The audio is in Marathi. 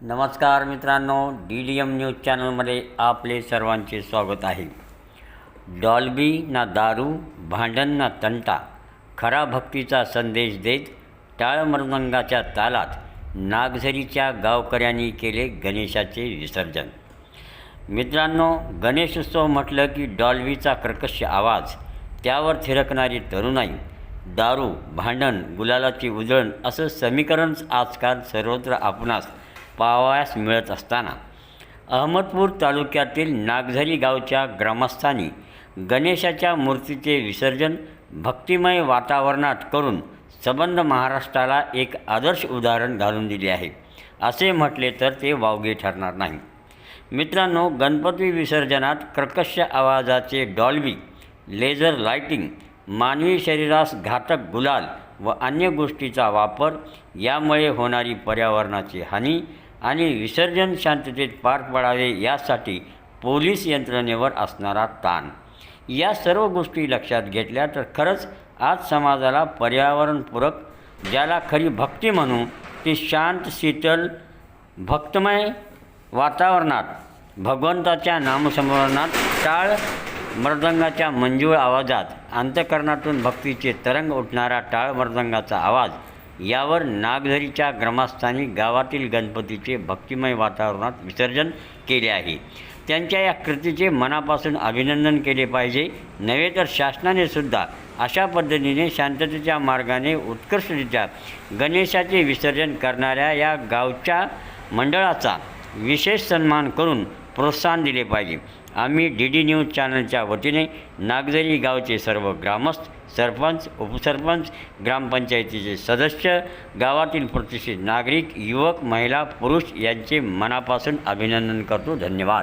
नमस्कार मित्रांनो डी डी एम न्यूज चॅनलमध्ये आपले सर्वांचे स्वागत आहे. डॉल्बी ना दारू भांडण ना तंटा खरा भक्तीचा संदेश देत टाळमृदंगाच्या तालात नागझरीच्या गावकऱ्यांनी केले गणेशाचे विसर्जन. मित्रांनो गणेशोत्सव म्हटलं की डॉल्बीचा कर्कश आवाज त्यावर थिरकणारी तरुणाई दारू भांडण गुलालाची उजळण असं समीकरण आजकाल सर्वत्र आपणास पाहावयास मिळत असताना अहमदपूर तालुक्यातील नागझरी गावच्या ग्रामस्थांनी गणेशाच्या मूर्तीचे विसर्जन भक्तिमय वातावरणात करून संबंध महाराष्ट्राला एक आदर्श उदाहरण घालून दिले आहे. असे म्हटले तर ते वावगे ठरणार नाही. मित्रांनो गणपती विसर्जनात कर्कश आवाजाचे डॉल्बी लेझर लाइटिंग मानवी शरीरास घातक गुलाल व अन्य गोष्टीचा वापर यामुळे होणारी पर्यावरणाची हानी आणि विसर्जन शांततेत पार पडावे यासाठी पोलीस यंत्रणेवर असणारा ताण. या सर्व गोष्टी लक्षात घेतल्या तर खरंच आज समाजाला पर्यावरणपूरक ज्याला खरी भक्ती म्हणू ती शांत शीतल भक्तमय वातावरणात भगवंताच्या नामस्मरणात टाळ मृदंगाच्या मंजूळ आवाजात अंतकरणातून भक्तीचे तरंग उठणारा टाळ मृदंगाचा आवाज यावर नागझरीच्या ग्रामस्थांनी गावातील गणपतीचे भक्तिमय वातावरणात विसर्जन केले आहे. त्यांच्या या कृतीचे मनापासून अभिनंदन केले पाहिजे. नव्हे तर शासनाने सुद्धा अशा पद्धतीने शांततेच्या मार्गाने उत्कृष्टरित्या गणेशाचे विसर्जन करणाऱ्या या गावच्या मंडळाचा विशेष सन्मान करून प्रोत्साहन दिले पाहिजे. आम्ही डी डी न्यूज चॅनलच्या वतीने नागझरी गावचे सर्व ग्रामस्थ सरपंच उपसरपंच ग्रामपंचायतीचे सदस्य गावातील प्रतिष्ठित नागरिक युवक महिला पुरुष यांचे मनापासून अभिनंदन करतो. धन्यवाद.